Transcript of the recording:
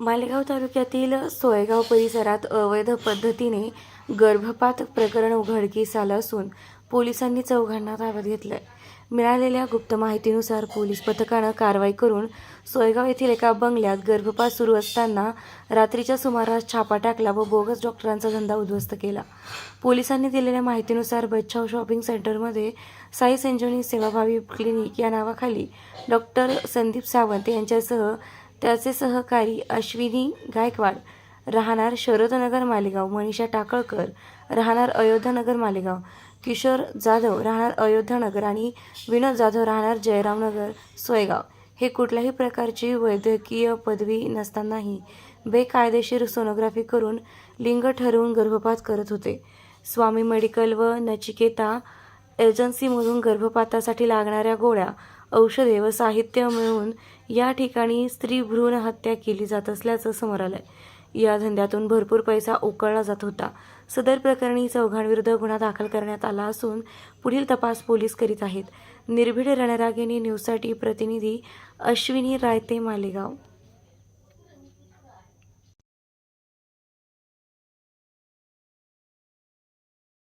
मालेगाव तालुक्यातील सोयगाव परिसरात अवैध पद्धतीने गर्भपात प्रकरण उघडकीस आलं असून पोलिसांनी चौघांना ताब्यात घेतलंय. मिळालेल्या गुप्त माहितीनुसार पोलीस पथकानं कारवाई करून सोयगाव येथील एका बंगल्यात गर्भपात सुरू असताना रात्रीच्या सुमारास छापा टाकला व बोगस डॉक्टरांचा धंदा उद्ध्वस्त केला. पोलिसांनी दिलेल्या माहितीनुसार बच्छाव शॉपिंग सेंटरमध्ये साई संजीवनी सेवाभावी क्लिनिक या नावाखाली डॉक्टर संदीप सावंत यांच्यासह त्याचे सहकारी अश्विनी गायकवाड राहणार शरदनगर मालेगाव मनीषा टाकळकर राहणार अयोध्यानगर मालेगाव किशोर जाधव राहणार अयोध्यानगर आणि विनोद जाधव राहणार जयरामनगर सोयगाव. हे कुठल्याही प्रकारची वैद्यकीय पदवी नसतानाही बेकायदेशीर सोनोग्राफी करून लिंग ठरवून गर्भपात करत होते. स्वामी मेडिकल व नचिकेता एजन्सीमधून गर्भपातासाठी लागणाऱ्या गोळ्या औषधे व साहित्य मिळवून या ठिकाणी स्त्री भ्रूण हत्या केली जात असल्याचं समोर आलंय. या धंद्यातून भरपूर पैसा उकळला जात होता. सदर प्रकरणी चौघांविरुद्ध गुन्हा दाखल करण्यात आला असून पुढील तपास पोलीस करीत आहेत. निर्भीड रणरागिणी न्यूजसाठी प्रतिनिधी अश्विनी रायते मालेगाव.